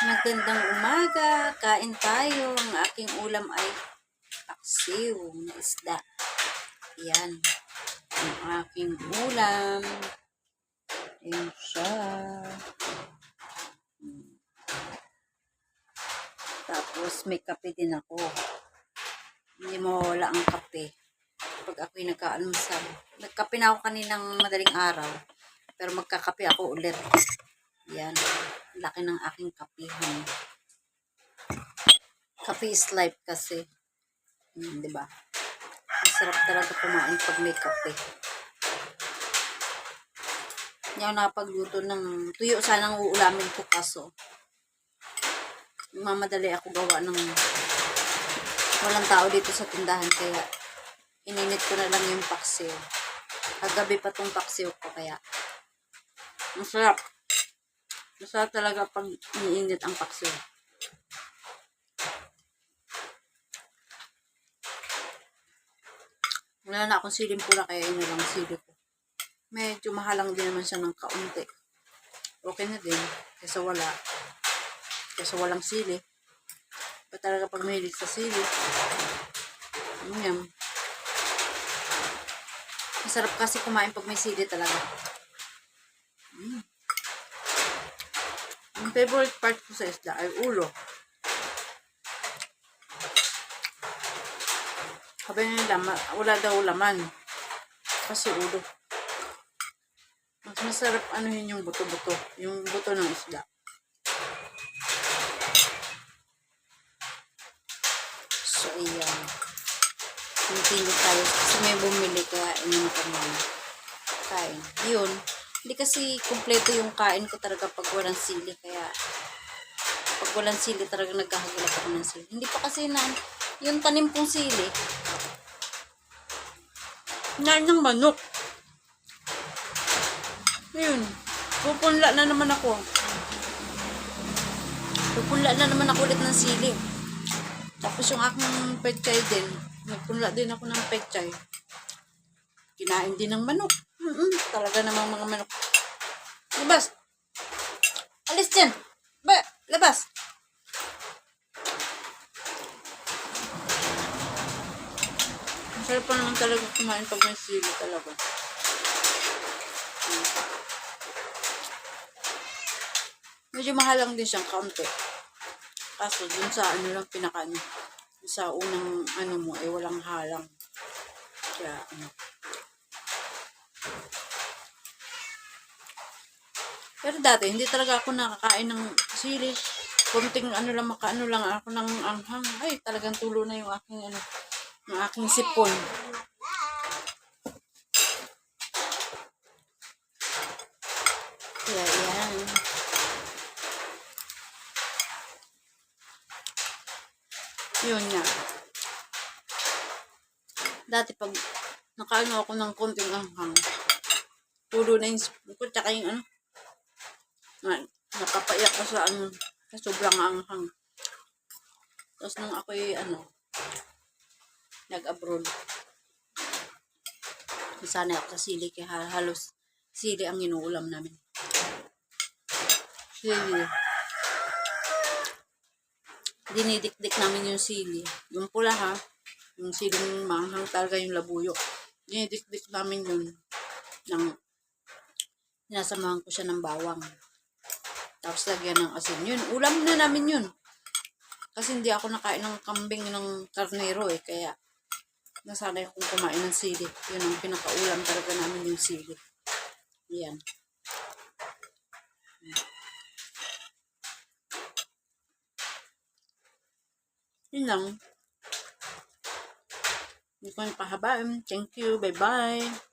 Magandang umaga. Kain tayo. Ang aking ulam ay paksiw na isda. Yan. Ang aking ulam. Ayan siya. Tapos may kape din ako. Hindi mawawala ang kape. Pag ako'y nagkaalmusal. Nagkape na ako kaninang madaling araw. Pero magkakape ako ulit. Yan. Laki ng aking kapihan. Kape is life kasi. Hmm, ba? Masarap talaga kumain pag may kape. Hindi ako nakapagluto ng tuyo. Sanang uulamin ko kaso. Mamadali ako gawa ng walang tao dito sa tindahan kaya ininit ko na lang yung paksiw. Kagabi pa tong paksiw ko kaya masarap. Masarap talaga pag iniinit ang paksiw. Wala na akong siling pula kaya ino lang sili ko. Medyo mahalang din naman siya ng kaunti. Okay na din. Kaysa wala. Kaysa walang sili. Pa talaga pag mahilig sa sili. Yan. Masarap kasi kumain pag may sili talaga. Ang favorite part ko sa isda ay ulo. Sabi nila, ma- wala daw laman. Kasi ulo. Mas masarap anuhin yung buto-buto. Yung buto ng isda. So, ayan. Continue tayo. Kasi may bumili kaya ko muna. Kain. Yun. Hindi kasi kumpleto yung kain ko talaga pag walang sili. Kaya pag walang sili talaga nagkahagilap ako ng sili. Hindi pa kasi na yung tanim kong sili. Nain ng manok. Ayun. Pupunla na naman ako. Pupunla na naman ako ulit ng sili. Tapos yung aking pechay din. Nagpunla din ako ng pechay. Kinain din ng manok. Mm-mm, talaga namang mga manok. Labas! Alis dyan! Ba, labas! Masarap pa naman talaga kumain pag may sili talaga. Mm. Medyo mahal lang din siyang kaunti. Kaso dun sa ano lang pinaka sa unang ano mo ay walang halang. Kaya ano. Pero dati, hindi talaga ako nakakain ng sili. Kunting ano lang, makaano lang ako ng anghang. Ay, talagang tulo na yung aking ano, yung aking sipon. Kaya yan. Yun nga. Dati pag nakaano ako ng konting anghang, tulo na yung sipon ko, tsaka yung ano, na, nakapaiyak ko sa ano, sa sobrang anghang. Tapos nung ako'y ano, nag-abroad, sanay ako sa sili, kaya halos sili ang inuulam namin. Sili. Dinidikdik namin yung sili. Yung pula ha, yung siling manghang talaga yung labuyo. Dinidikdik namin yun ng sinasamahan ko siya ng bawang. Tapos lagyan ng asin. Yun, ulam na namin yun. Kasi hindi ako nakain ng kambing ng karnero eh. Kaya nasanay akong kumain ng sili. Yun ang pinakaulam talaga namin yung sili. Yan. Yun lang. Hindi ko yung pahabain. Thank you. Bye-bye.